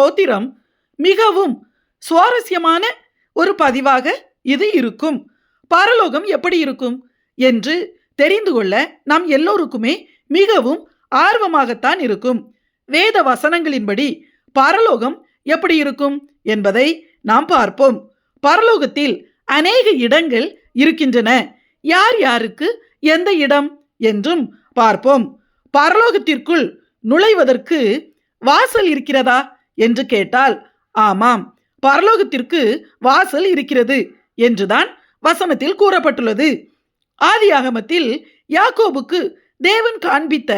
ஸ்தோத்திரம் மிகவும் சுவாரஸ்யமான ஒரு பதிவாக இது இருக்கும். பரலோகம் எப்படி இருக்கும் என்று தெரிந்து கொள்ள நாம் எல்லோருக்குமே மிகவும் ஆர்வமாகத்தான் இருக்கும். வேத வசனங்களின்படி பரலோகம் எப்படி இருக்கும் என்பதை நாம் பார்ப்போம். பரலோகத்தில் அநேக இடங்கள் இருக்கின்றன. யார் யாருக்கு எந்த இடம் என்றும் பார்ப்போம். பரலோகத்திற்குள் நுழைவதற்கு வாசல் இருக்கிறதா என்று கேட்டால் ஆமாம் பரலோகத்திற்கு வாசல் இருக்கிறது என்றுதான் வசனத்தில் கூறப்பட்டுள்ளது. ஆதியாகமத்தில் யாக்கோபுக்கு தேவன் காண்பித்த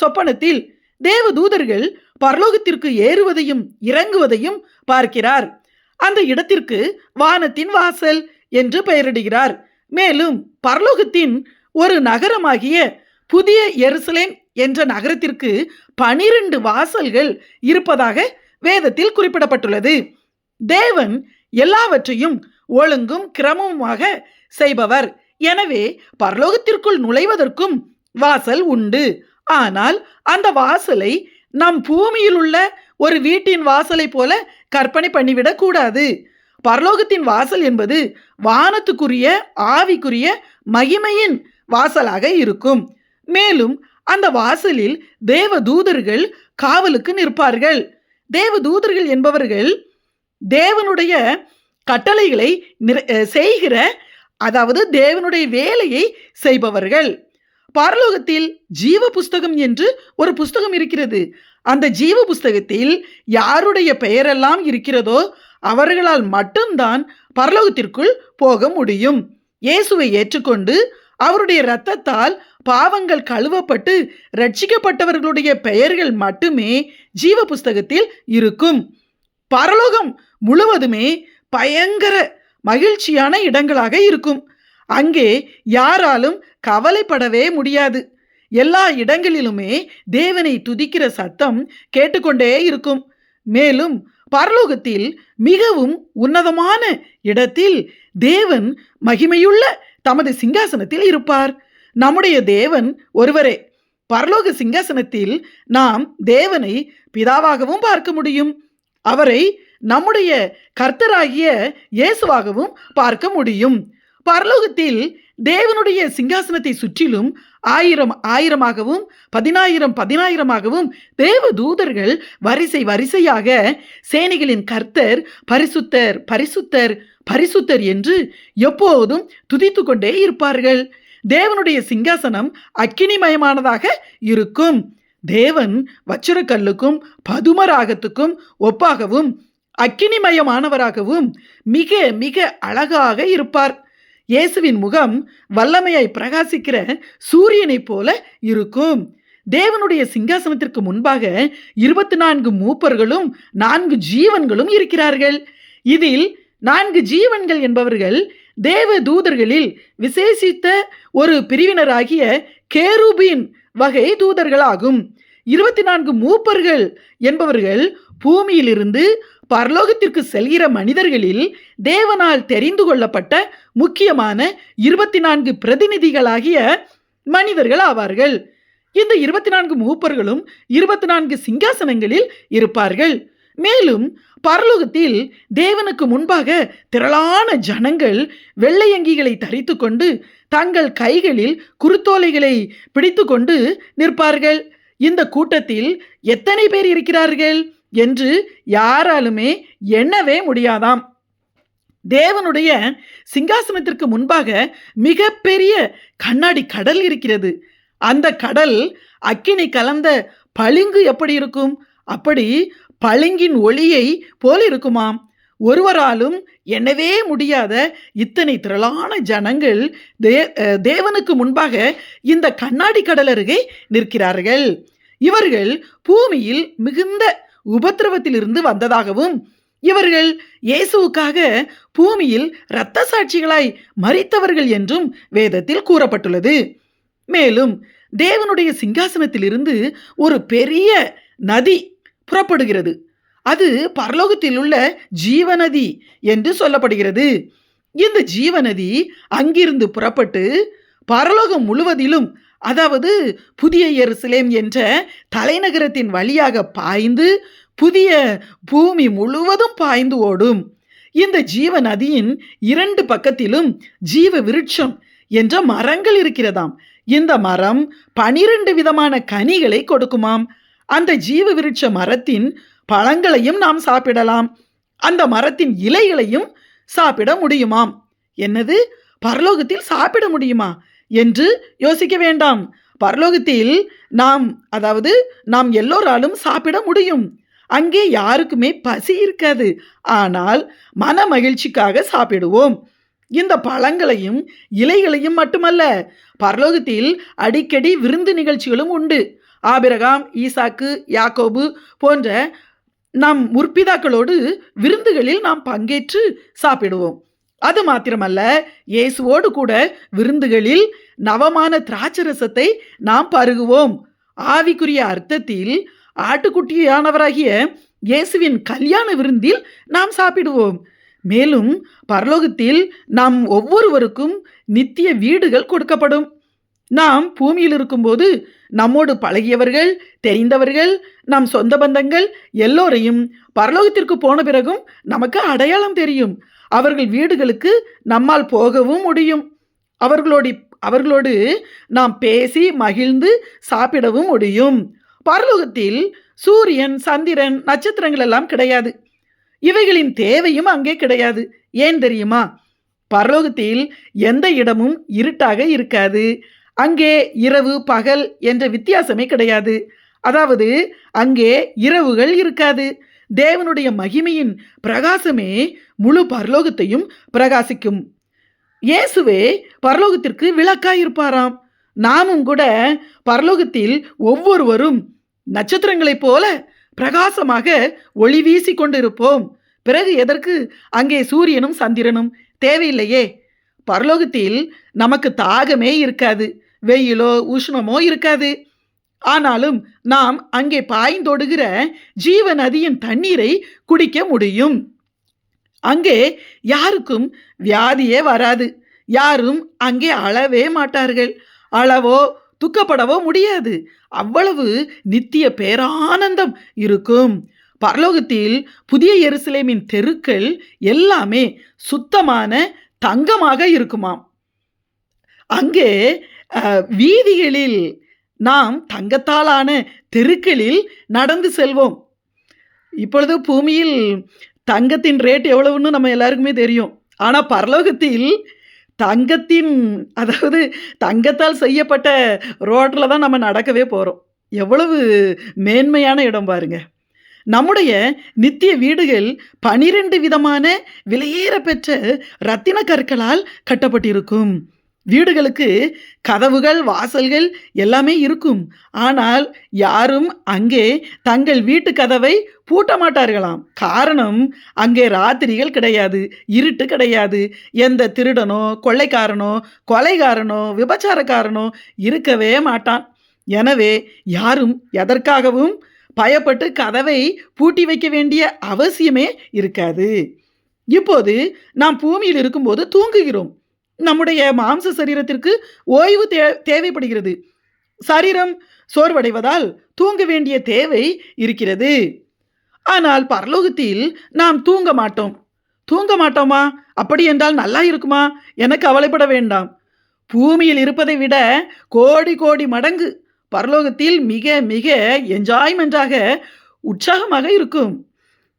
சொப்பனத்தில் தேவதூதர்கள் பரலோகத்திற்கு ஏறுவதையும் இறங்குவதையும் பார்க்கிறார். அந்த இடத்திற்கு வானத்தின் வாசல் என்று பெயரிடுகிறார். மேலும் பரலோகத்தின் ஒரு நகரமாகிய புதிய எருசலேம் என்ற நகரத்திற்கு பனிரெண்டு வாசல்கள் இருப்பதாக வேதத்தில் குறிப்பிடப்பட்டுள்ளது. தேவன் எல்லாவற்றையும் ஒழுங்கும் கிரமமுமாக செய்பவர். எனவே பரலோகத்திற்குள் நுழைவதற்கும் வாசல் உண்டு. ஆனால் அந்த வாசலை நம் பூமியில் உள்ள ஒரு வீட்டின் வாசலை போல கற்பனை பண்ணிவிடக் கூடாது. பரலோகத்தின் வாசல் என்பது வானத்துக்குரிய ஆவிக்குரிய மகிமையின் வாசலாக இருக்கும். மேலும் அந்த வாசலில் தேவ தூதர்கள் காவலுக்கு நிற்பார்கள். தேவதூதர்கள் என்பவர்கள் தேவனுடைய கட்டளைகளை நிற- செய்கிற அதாவது தேவனுடைய வேலையை செய்பவர்கள். பரலோகத்தில் ஜீவ புஸ்தகம் என்று ஒரு புஸ்தகம் இருக்கிறது. அந்த ஜீவ புஸ்தகத்தில் யாருடைய பெயரெல்லாம் இருக்கிறதோ அவர்களால் மட்டும்தான் பரலோகத்திற்குள் போக முடியும். இயேசுவை ஏற்றுக்கொண்டு அவருடைய இரத்தத்தால் பாவங்கள் கழுவப்பட்டு ரட்சிக்கப்பட்டவர்களுடைய பெயர்கள் மட்டுமே ஜீவ புஸ்தகத்தில் இருக்கும். பரலோகம் முழுவதுமே பயங்கர மகிழ்ச்சியான இடங்களாக இருக்கும். அங்கே யாராலும் கவலைப்படவே முடியாது. எல்லா இடங்களிலுமே தேவனை துதிக்கிற சத்தம் கேட்டுக்கொண்டே இருக்கும். மேலும் பரலோகத்தில் மிகவும் உன்னதமான இடத்தில் தேவன் மகிமையுள்ள தமது சிங்காசனத்தில் இருப்பார். நம்முடைய தேவன் ஒருவரே. பரலோக சிங்காசனத்தில் நாம் தேவனை பிதாவாகவும் பார்க்க முடியும். அவரை நம்முடைய கர்த்தராகிய இயேசுவாகவும் பார்க்க முடியும். பரலோகத்தில் தேவனுடைய சிங்காசனத்தை சுற்றிலும் ஆயிரம் ஆயிரமாகவும் பதினாயிரம் பதினாயிரமாகவும் தேவ தூதர்கள் வரிசை வரிசையாக சேனைகளின் கர்த்தர் பரிசுத்தர் பரிசுத்தர் பரிசுத்தர் என்று எப்போதும் துதித்து கொண்டே இருப்பார்கள். தேவனுடைய சிங்காசனம் அக்கினிமயமானதாக இருக்கும். தேவன் வச்சிரக்கல்லுக்கும் பதுமராகத்துக்கும் ஒப்பாகவும் அக்கினிமயமானவராகவும் மிக மிக அழகாக இருப்பார். இயேசுவின் முகம் வல்லமையாய் பிரகாசிக்கிற சூரியனைப் போல இருக்கும். தேவனுடைய சிங்காசனத்திற்கு முன்பாக இருபத்தி நான்கு மூப்பர்களும் நான்கு ஜீவன்களும் இருக்கிறார்கள். இதில் நான்கு ஜீவன்கள் என்பவர்கள் தேவ தூதர்களில் விசேஷித்த ஒரு பிரிவினராகிய கேருபின் வகை தூதர்களாகும். இருபத்தி நான்கு மூப்பர்கள் என்பவர்கள் பூமியிலிருந்து பரலோகத்திற்கு செல்கிற மனிதர்களில் தேவனால் தெரிந்து கொள்ளப்பட்ட முக்கியமான இருபத்தி நான்கு பிரதிநிதிகளாகிய மனிதர்கள் ஆவார்கள். இந்த இருபத்தி நான்கு மூப்பர்களும் இருபத்தி நான்கு சிங்காசனங்களில் இருப்பார்கள். மேலும் பரலோகத்தில் தேவனுக்கு முன்பாக திரளான ஜனங்கள் வெள்ளையங்கிகளை தரித்து கொண்டு தங்கள் கைகளில் குருத்தோலைகளை பிடித்து கொண்டு நிற்பார்கள். இந்த கூட்டத்தில் எத்தனை பேர் இருக்கிறார்கள் என்று யாராலுமே எண்ணவே முடியாதாம். தேவனுடைய சிங்காசனத்திற்கு முன்பாக மிகப்பெரிய கண்ணாடி கடல் இருக்கிறது. அந்த கடல் அக்கினி கலந்த பளிங்கு எப்படி இருக்கும்? அப்படி பளிங்கின் ஒளியை போல் இருக்குமாம். ஒருவராலும் எண்ணவே முடியாத இத்தனை திரளான ஜனங்கள் தே தேவனுக்கு முன்பாக இந்த கண்ணாடி கடல் அருகே நிற்கிறார்கள். இவர்கள் பூமியில் மிகுந்த உபத்திரவத்திலிருந்து வந்ததாகவும் இவர்கள் இயேசுவுக்காக பூமியில் இரத்த சாட்சிகளாய் மறித்தவர்கள் என்றும் வேதத்தில் கூறப்பட்டுள்ளது. மேலும் தேவனுடைய சிங்காசனத்திலிருந்து ஒரு பெரிய நதி புறப்படுகிறது. அது பரலோகத்தில் உள்ள ஜீவநதி என்று சொல்லப்படுகிறது. இந்த ஜீவநதி அங்கிருந்து புறப்பட்டு பரலோகம் முழுவதிலும் அதாவது புதிய எருசலேம் என்ற தலைநகரத்தின் வழியாக பாய்ந்து புதிய பூமி முழுவதும் பாய்ந்து ஓடும். இந்த ஜீவ நதியின் இரண்டு பக்கத்திலும் ஜீவ விருட்சம் என்ற மரங்கள் இருக்கிறதாம். இந்த மரம் பனிரெண்டு விதமான கனிகளை கொடுக்குமாம். அந்த ஜீவ விருட்ச மரத்தின் பழங்களையும் நாம் சாப்பிடலாம். அந்த மரத்தின் இலைகளையும் சாப்பிட முடியுமாம்? என்னது? பரலோகத்தில் சாப்பிட முடியுமா? என்று யோசிக்க வேண்டாம். பரலோகத்தில் நாம் அதாவது நாம் எல்லோராலும் சாப்பிட முடியும். அங்கே யாருக்குமே பசி இருக்காது. ஆனால் மன மகிழ்ச்சிக்காக சாப்பிடுவோம். இந்த பழங்களையும் இலைகளையும் மட்டுமல்ல பரலோகத்தில் அடிக்கடி விருந்து நிகழ்ச்சிகளும் உண்டு. ஆபிரகாம் ஈசாக்கு யாக்கோபு போன்ற நம் முற்பிதாக்களோடு விருந்துகளில் நாம் பங்கேற்று சாப்பிடுவோம். அது மாத்திரமல்ல இயேசுவோடு கூட விருந்துகளில் நவமான திராட்சரசத்தை நாம் பருகுவோம். ஆவிக்குரிய அர்த்தத்தில் ஆட்டுக்குட்டியானவராகிய இயேசுவின் கல்யாண விருந்தில் நாம் சாப்பிடுவோம். மேலும் பரலோகத்தில் நாம் ஒவ்வொருவருக்கும் நித்திய வீடுகள் கொடுக்கப்படும். நாம் பூமியில் இருக்கும்போது நம்மோடு பழகியவர்கள் தெரிந்தவர்கள் நம் சொந்த பந்தங்கள் எல்லோரையும் பரலோகத்திற்கு போன பிறகும் நமக்கு அடையாளம் தெரியும். அவர்கள் வீடுகளுக்கு நம்மால் போகவும் முடியும். அவர்களோடு அவர்களோடு நாம் பேசி மகிழ்ந்து சாப்பிடவும் முடியும். பரலோகத்தில் சூரியன் சந்திரன் நட்சத்திரங்கள் எல்லாம் கிடையாது. இவைகளின் தேவையும் அங்கே கிடையாது. ஏன் தெரியுமா? பரலோகத்தில் எந்த இடமும் இருட்டாக இருக்காது. அங்கே இரவு பகல் என்ற வித்தியாசமே கிடையாது. அதாவது அங்கே இரவுகள் இருக்காது. தேவனுடைய மகிமையின் பிரகாசமே முழு பரலோகத்தையும் பிரகாசிக்கும். இயேசுவே பரலோகத்திற்கு விளக்காயிருப்பாராம். நாமும் கூட பரலோகத்தில் ஒவ்வொருவரும் நட்சத்திரங்களைப் போல பிரகாசமாக ஒளி வீசி கொண்டிருப்போம். பிறகு எதற்கு? அங்கே சூரியனும் சந்திரனும் தேவையில்லையே. பரலோகத்தில் நமக்கு தாகமே இருக்காது. வெயிலோ உஷ்ணமோ இருக்காது. ஆனாலும் நாம் அங்கே பாய்ந்தொடுகிற ஜீவ நதியின் தண்ணீரை குடிக்க முடியும். அங்கே யாருக்கும் வியாதியே வராது. யாரும் அங்கே அளவே மாட்டார்கள். அளவோ துக்கப்படவோ முடியாது. அவ்வளவு நித்திய பேரானந்தம் இருக்கும். பரலோகத்தில் புதிய எருசலேமின் தெருக்கள் எல்லாமே சுத்தமான தங்கமாக இருக்குமாம். அங்கே வீதிகளில் நாம் தங்கத்தாலான தெருக்களில் நடந்து செல்வோம். இப்பொழுது பூமியில் தங்கத்தின் ரேட் எவ்வளவுன்னு நம்ம எல்லாருக்குமே தெரியும். ஆனால் பரலோகத்தில் தங்கத்தின் அதாவது தங்கத்தால் செய்யப்பட்ட ரோட்டில் தான் நம்ம நடக்கவே போகிறோம் எவ்வளவு மேன்மையான இடம் பாருங்க. நம்முடைய நித்திய வீடுகள் பனிரெண்டு விதமான விலையேற பெற்ற ரத்தின கற்களால் கட்டப்பட்டிருக்கும். வீடுகளுக்கு கதவுகள் வாசல்கள் எல்லாமே இருக்கும். ஆனால் யாரும் அங்கே தங்கள் வீட்டு கதவை பூட்ட மாட்டார்களாம். காரணம் அங்கே ராத்திரிகள் கிடையாது இருட்டு கிடையாது. எந்த திருடனோ கொள்ளைக்காரனோ கொலைகாரனோ விபச்சாரக்காரனோ இருக்கவே மாட்டான். எனவே யாரும் எதற்காகவும் பயப்பட்டு கதவை பூட்டி வைக்க வேண்டிய அவசியமே இருக்காது. இப்போது நாம் பூமியில் இருக்கும்போது தூங்குகிறோம். நம்முடைய மாம்ச சரீரத்திற்கு ஓய்வு தே தேவைப்படுகிறது. சரீரம் சோர்வடைவதால் தூங்க வேண்டிய தேவை இருக்கிறது. ஆனால் பரலோகத்தில் நாம் தூங்க மாட்டோம். தூங்க மாட்டோமா? அப்படி என்றால் நல்லா இருக்குமா? எனக்கு கவலைப்பட வேண்டாம். பூமியில் இருப்பதை விட கோடி கோடி மடங்கு பரலோகத்தில் மிக மிக என்ஜாய்மெண்ட்டாக உற்சாகமாக இருக்கும்.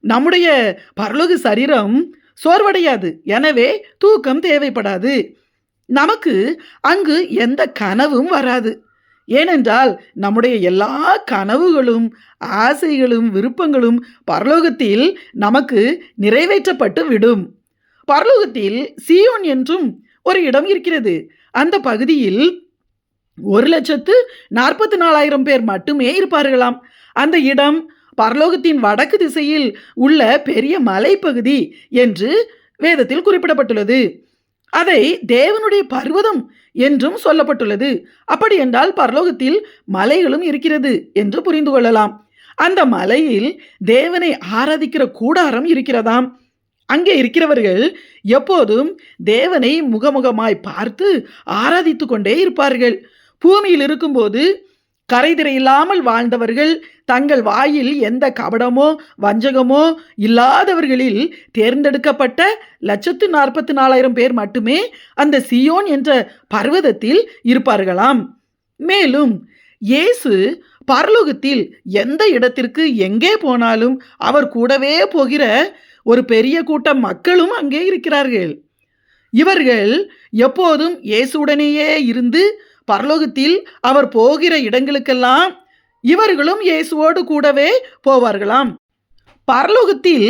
நம்முடைய பரலோக சரீரம் சோர்வடையாது. எனவே தூக்கம் தேவைப்படாது. நமக்கு அங்கு எந்த கனவும் வராது. ஏனென்றால் நம்முடைய எல்லா கனவுகளும் ஆசைகளும் விருப்பங்களும் பரலோகத்தில் நமக்கு நிறைவேற்றப்பட்டு விடும். பரலோகத்தில் சியோன் என்றும் ஒரு இடம் இருக்கிறது. அந்த பகுதியில் ஒரு லட்சத்து நாற்பத்தி நாலாயிரம் பேர் மட்டுமே இருப்பார்களாம். அந்த இடம் பரலோகத்தின் வடக்கு திசையில் உள்ள பெரிய மலைப்பகுதி என்று வேதத்தில் குறிப்பிடப்பட்டுள்ளது. அதை தேவனுடைய பர்வதம் என்றும் சொல்லப்பட்டுள்ளது. அப்படி என்றால் பரலோகத்தில் மலைகளும் இருக்கிறது என்று புரிந்து கொள்ளலாம். அந்த மலையில் தேவனை ஆராதிக்கிற கூடாரம் இருக்கிறதாம். அங்கே இருக்கிறவர்கள் எப்போதும் தேவனை முகமுகமாய் பார்த்து ஆராதித்து கொண்டே இருப்பார்கள். பூமியில் இருக்கும்போது கரைதிரை இல்லாமல் வாழ்ந்தவர்கள் தங்கள் வாயில் எந்த கபடமோ வஞ்சகமோ இல்லாதவர்களில் தேர்ந்தெடுக்கப்பட்ட லட்சத்து நாற்பத்தி நாலாயிரம் பேர் மட்டுமே அந்த சியோன் என்ற பர்வதத்தில் இருப்பார்களாம். மேலும் இயேசு பரலோகத்தில் எந்த இடத்திற்கு எங்கே போனாலும் அவர் கூடவே போகிற ஒரு பெரிய கூட்டம் மக்களும் அங்கே இருக்கிறார்கள். இவர்கள் எப்போதும் இயேசுடனேயே இருந்து பரலோகத்தில் அவர் போகிற இடங்களுக்கெல்லாம் இவர்களும் இயேசுவோடு கூடவே போவார்களாம். பரலோகத்தில்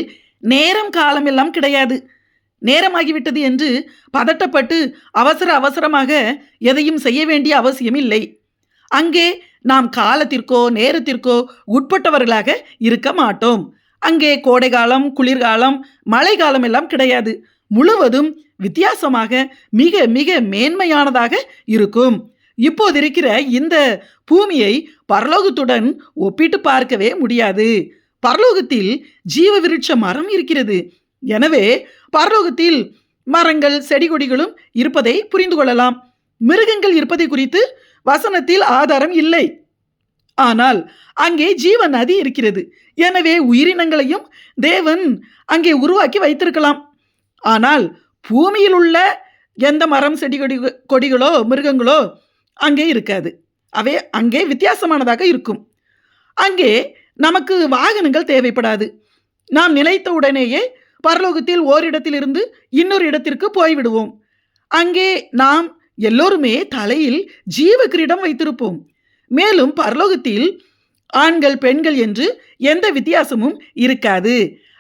நேரம் காலம் எல்லாம் கிடையாது. நேரமாகிவிட்டது என்று பதட்டப்பட்டு அவசர அவசரமாக எதையும் செய்ய வேண்டிய அவசியம் இல்லை அங்கே நாம் காலத்திற்கோ நேரத்திற்கோ உட்பட்டவர்களாக இருக்க மாட்டோம். அங்கே கோடைகாலம் குளிர்காலம் மழைக்காலம் எல்லாம் கிடையாது. முழுவதும் வித்தியாசமாக மிக மிக மேன்மையானதாக இருக்கும். இப்போது இருக்கிற இந்த பூமியை பரலோகத்துடன் ஒப்பிட்டு பார்க்கவே முடியாது. பரலோகத்தில் ஜீவ விருட்ச மரம் இருக்கிறது. எனவே பரலோகத்தில் மரங்கள் செடி கொடிகளும் இருப்பதை புரிந்து கொள்ளலாம். மிருகங்கள் இருப்பதை குறித்து வசனத்தில் ஆதாரம் இல்லை. ஆனால் அங்கே ஜீவ நதி இருக்கிறது. எனவே உயிரினங்களையும் தேவன் அங்கே உருவாக்கி வைத்திருக்கலாம். ஆனால் பூமியில் உள்ள எந்த மரம் செடி கொடி கொடிகளோ மிருகங்களோ அங்கே இருக்காது. அவை அங்கே வித்தியாசமானதாக இருக்கும். அங்கே நமக்கு வாகனங்கள் தேவைப்படாது. நாம் நிலைத்த உடனேயே பரலோகத்தில் ஓரிடத்திலிருந்து இன்னொரு இடத்திற்கு போய்விடுவோம். அங்கே நாம் எல்லோருமே தலையில் ஜீவ கிரீடம் வைத்திருப்போம். மேலும் பரலோகத்தில் ஆண்கள் பெண்கள் என்று எந்த வித்தியாசமும் இருக்காது.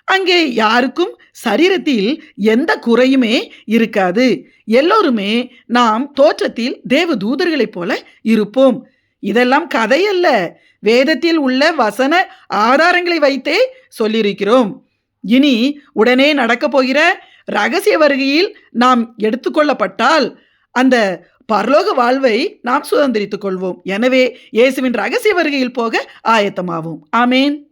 அங்கே யாருக்கும் சரீரத்தில் எந்த குறையுமே இருக்காது. எல்லோருமே நாம் தோற்றத்தில் தேவ தூதர்களைப் போல இருப்போம். இதெல்லாம் கதையல்ல. வேதத்தில் உள்ள வசன ஆதாரங்களை வைத்தே சொல்லியிருக்கிறோம். இனி உடனே நடக்கப் போகிற ரகசிய வருகையில் நாம் எடுத்துக்கொள்ளப்பட்டால் அந்த பரலோக வாழ்வை நாம் சுதந்திரித்துக் கொள்வோம். எனவே இயேசுவின் ரகசிய வருகையில் போக ஆயத்தமாவோம். ஆமேன்.